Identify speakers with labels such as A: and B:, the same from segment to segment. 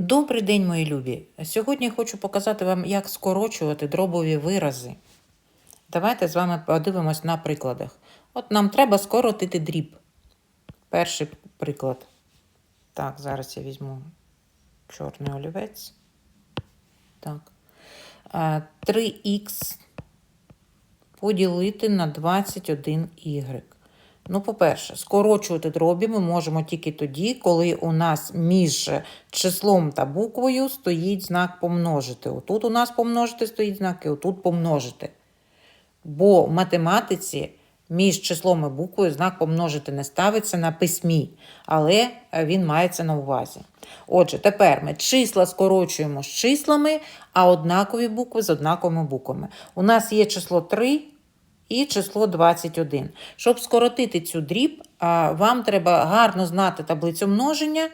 A: Добрий день, мої любі! Сьогодні хочу показати вам, як скорочувати дробові вирази. Давайте з вами подивимось на прикладах. От нам треба скоротити дріб. Перший приклад. Так, зараз я візьму чорний олівець. Так. 3х поділити на 21y. Ну, по-перше, скорочувати дробі ми можемо тільки тоді, коли у нас між числом та буквою стоїть знак помножити. Отут у нас помножити стоїть знак, і отут помножити. Бо в математиці між числом і буквою знак помножити не ставиться на письмі, але е, він мається на увазі. Отже, тепер ми числа скорочуємо з числами, а однакові букви з однаковими буквами. У нас є число 3 і число 21. Щоб скоротити цю дріб, вам треба гарно знати таблицю множення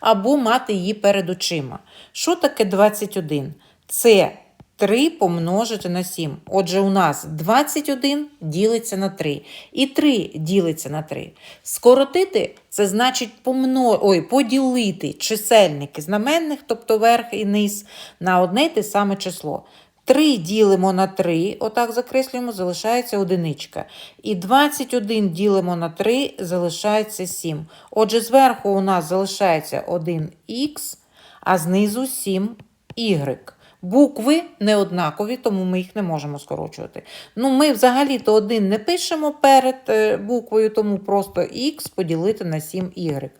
A: або мати її перед очима. Що таке 21? Це 3 помножити на 7. Отже, у нас 21 ділиться на 3. І 3 ділиться на 3. Скоротити це значить помно... Ой, поділити чисельники знаменних, тобто верх і низ, на одне й те саме число. 3 ділимо на 3, отак закреслюємо, залишається одиничка. І 21 ділимо на 3, залишається 7. Отже, зверху у нас залишається 1х, а знизу 7y. Букви не однакові, тому ми їх не можемо скорочувати. Ну, ми взагалі-то один не пишемо перед е, буквою, тому просто х поділити на 7y.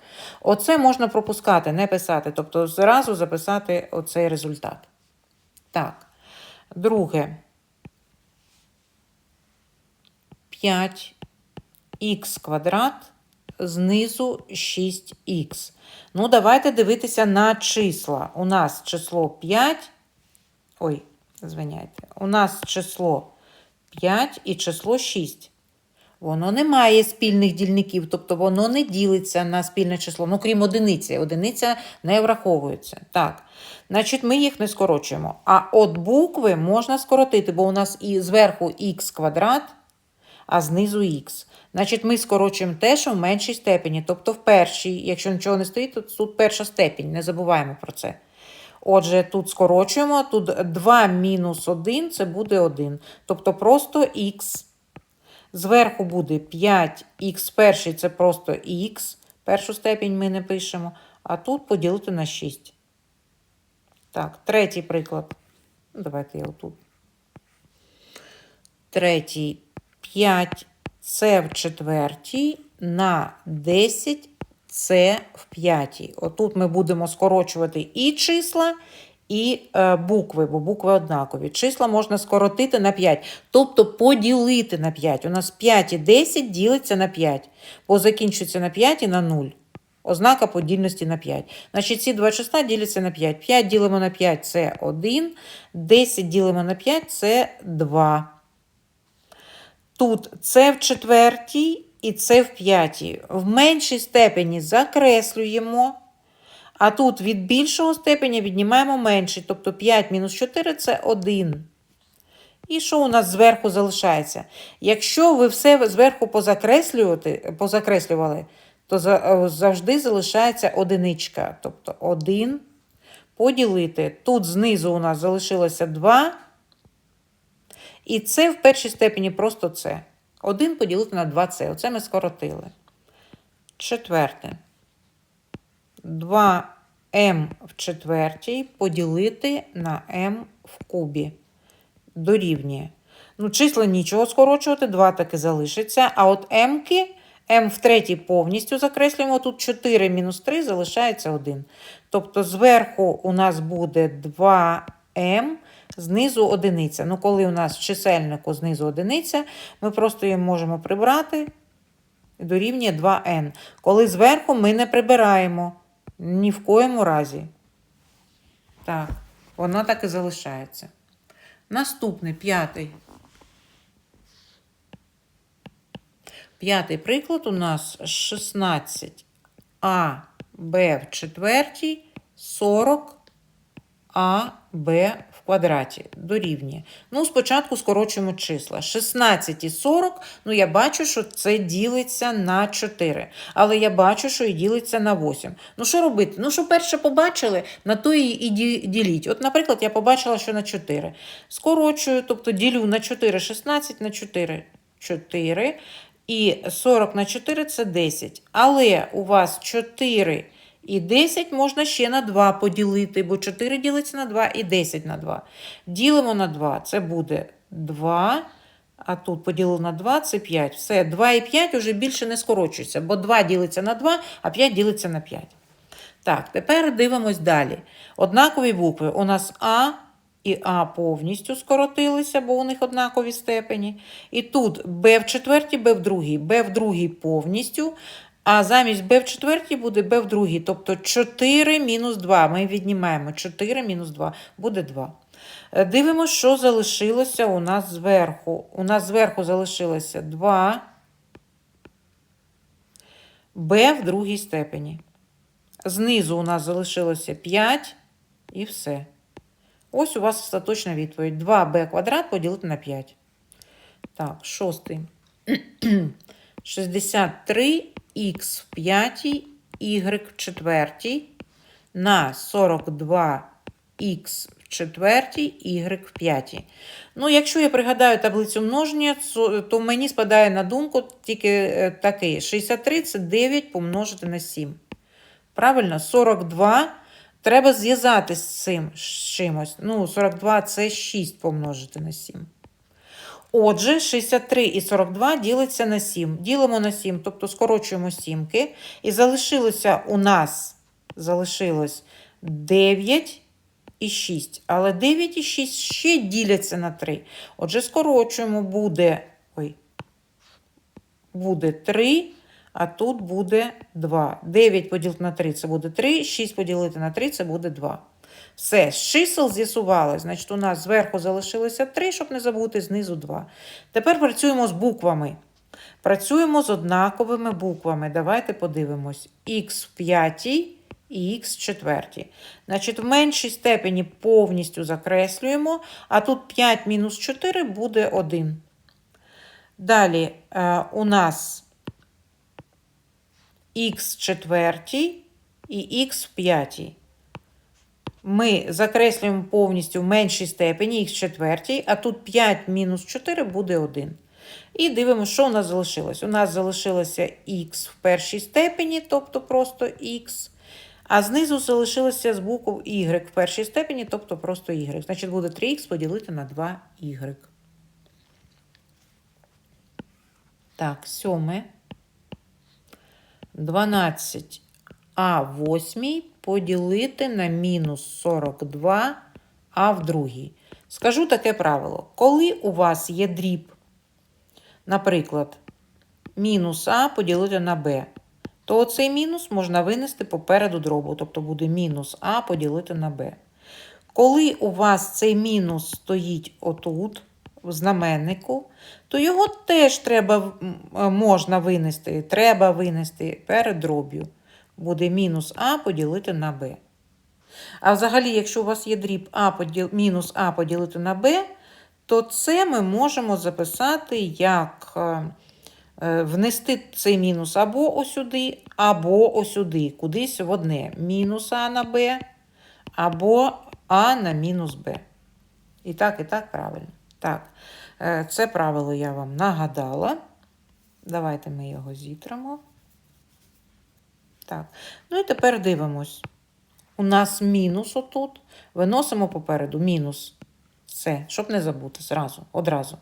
A: Оце можна пропускати, не писати, тобто зразу записати оцей результат. Так. Друге. 5х квадрат знизу 6х. Ну, давайте дивитися на числа. У нас число 5. Ой, звиняйте. У нас число 5 і число 6. Воно не має спільних дільників, тобто воно не ділиться на спільне число, ну крім одиниці. Одиниця не враховується. Так. Значить, ми їх не скорочуємо. А от букви можна скоротити, бо у нас і зверху х квадрат, а знизу х. Значить, ми скорочуємо те, що в меншій степені, тобто в першій. Якщо нічого не стоїть, то тут перша степінь, не забуваємо про це. Отже, тут скорочуємо, тут 2 мінус 1 це буде 1. Тобто просто х. Зверху буде 5х перший це просто х. Першу степінь ми не пишемо. А тут поділити на 6. Так, третій приклад. Ну, Давайте я отут. Третій 5 це в четвертій на 10 це в п'ятій. Отут ми будемо скорочувати і числа, і е, букви, бо букви однакові. Числа можна скоротити на 5, тобто поділити на 5. У нас 5 і 10 ділиться на 5, бо закінчується на 5 і на 0. Ознака подільності на 5. Значить, ці два числа діляться на 5. 5 ділимо на 5 це 1, 10 ділимо на 5 це 2. Тут це в четвертій і це в п'ятій. В меншій степені закреслюємо. А тут від більшого степеня віднімаємо менший. Тобто 5 мінус 4 це 1. І що у нас зверху залишається? Якщо ви все зверху позакреслювали, то завжди залишається одиничка. Тобто 1 поділити. Тут знизу у нас залишилося 2. І це в першій степені просто це. 1 поділити на 2 це. Оце ми скоротили. Четверте. 2m в четвертій поділити на m в кубі. Дорівнює. Ну, числа нічого скорочувати, 2 таки залишиться. А от m-ки, m в третій повністю закреслюємо. Тут 4 мінус 3 залишається 1. Тобто зверху у нас буде 2m, знизу одиниця. Ну, коли у нас в чисельнику знизу одиниця, ми просто її можемо прибрати дорівнює 2n. Коли зверху ми не прибираємо ні в коєму разі. Так, воно так і залишається. Наступний п'ятий. П'ятий приклад у нас 16 а Б в четвертій, 40 А, Б квадраті дорівнює. Ну, спочатку скорочуємо числа. 16 і 40, ну я бачу, що це ділиться на 4. Але я бачу, що і ділиться на 8. Ну, що робити? Ну, що перше побачили, на то і, діліть. От, наприклад, я побачила, що на 4. Скорочую, тобто ділю на 4, 16 на 4, 4. І 40 на 4 це 10. Але у вас 4 і 10 можна ще на 2 поділити, бо 4 ділиться на 2 і 10 на 2. Ділимо на 2, це буде 2. А тут поділили на 2, це 5. Все, 2 і 5 вже більше не скорочується, бо 2 ділиться на 2, а 5 ділиться на 5. Так, тепер дивимось далі. Однакові букви. У нас А і А повністю скоротилися, бо у них однакові степені. І тут Б в четвертій, Б в другій, Б в другій повністю. А замість Б в четвертій буде Б в другій. Тобто 4 мінус 2. Ми віднімаємо 4 мінус 2, буде 2. Е, Дивимося, що залишилося у нас зверху. У нас зверху залишилося 2 Б в другій степені. Знизу у нас залишилося 5 і все. Ось у вас остаточна відповідь. 2b квадрат поділити на 5. Так, шостий. 63х в п'ятій, y в четвертій на 42х в четвертій, y в п'ятій. Ну, якщо я пригадаю таблицю множення, то мені спадає на думку тільки е, такий. 63 – це 9 помножити на 7. Правильно, 42 треба зв'язати з цим з чимось. Ну, 42 це 6 помножити на 7. Отже, 63 і 42 ділиться на 7. Ділимо на 7, тобто скорочуємо сімки. І залишилося у нас залишилось 9 і 6. Але 9 і 6 ще діляться на 3. Отже, скорочуємо буде, ой, буде 3, а тут буде 2. 9 поділити на 3 це буде 3, 6 поділити на 3 це буде 2. Все, з чисел з'ясували. Значить, у нас зверху залишилося 3, щоб не забути, знизу 2. Тепер працюємо з буквами. Працюємо з однаковими буквами. Давайте подивимось. Х в п'ятій і х в четвертій. Значить, в меншій степені повністю закреслюємо, а тут 5 мінус 4 буде 1. Далі е, у нас х в четвертій і х в п'ятій. Ми закреслюємо повністю в меншій степені х четвертій, а тут 5 мінус 4 буде 1. І дивимося, що у нас залишилось. У нас залишилося х в першій степені, тобто просто х. А знизу залишилося з букв y в першій степені, тобто просто y. Значить, буде 3х поділити на 2y. Так, сьоме. 12 а в восьмій поділити на мінус 42 а в другій. Скажу таке правило. Коли у вас є дріб, наприклад, мінус а поділити на b, то цей мінус можна винести попереду дробу, тобто буде мінус а поділити на b. Коли у вас цей мінус стоїть отут, в знаменнику, то його теж треба, можна винести, треба винести перед дроб'ю. Буде мінус а поділити на b. А взагалі, якщо у вас є дріб а поділ... мінус а поділити на b, то це ми можемо записати як е, е, внести цей мінус або осюди, або осюди, кудись в одне. Мінус а на b, або а на мінус b. І так, і так правильно. Так, е, це правило я вам нагадала. Давайте ми його зітримо. Так, ну і тепер дивимось. У нас мінус отут. Виносимо попереду мінус. Все, щоб не забути зразу, одразу.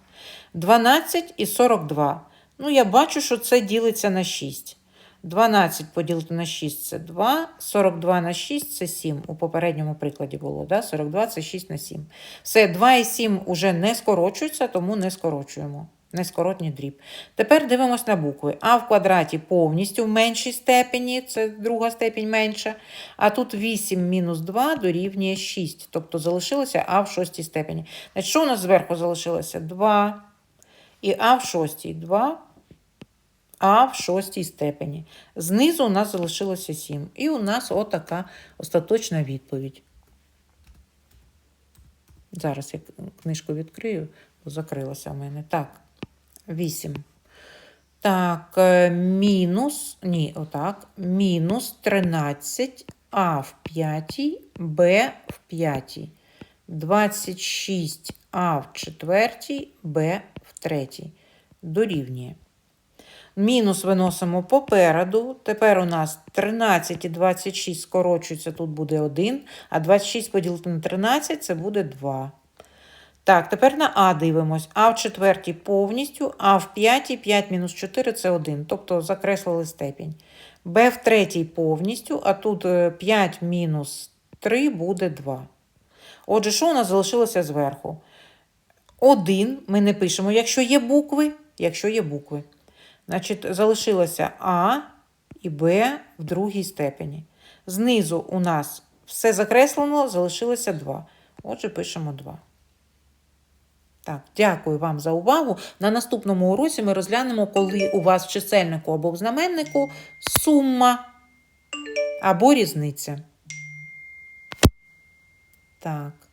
A: 12 і 42. Ну, я бачу, що це ділиться на 6. 12 поділити на 6 це 2, 42 на 6 це 7. У попередньому прикладі було, да? 42 це 6 на 7. Все, 2 і 7 уже не скорочуються, тому не скорочуємо. Нескоротній дріб. Тепер дивимось на букви. А в квадраті повністю в меншій степені, це друга степень менша. А тут 8 мінус 2 дорівнює 6. Тобто залишилося А в шостій степені. Значить, що у нас зверху залишилося? 2. І А в шостій 2. А в шостій степені. Знизу у нас залишилося 7. І у нас отака остаточна відповідь. Зараз я книжку відкрию, бо закрилася в мене. Так, 8. Так, е, мінус, ні, отак, мінус 13 а в п'ятій, б в п'ятій, 26 а в четвертій, б в третій. Дорівнює. Мінус виносимо попереду. Тепер у нас 13 і 26 скорочується, тут буде 1, а 26 поділити на 13 це буде 2. Так, тепер на А дивимось. А в четвертій повністю, А в п'ятій 5 мінус 4 це 1. Тобто закреслили степінь. Б в третій повністю, а тут е, 5 мінус 3 буде 2. Отже, що у нас залишилося зверху? 1 ми не пишемо, якщо є букви, якщо є букви. Значить, залишилося А і Б в другій степені. Знизу у нас все закреслено, залишилося 2. Отже, пишемо 2. Так, дякую вам за увагу. На наступному уроці ми розглянемо, коли у вас в чисельнику або в знаменнику сума або різниця. Так.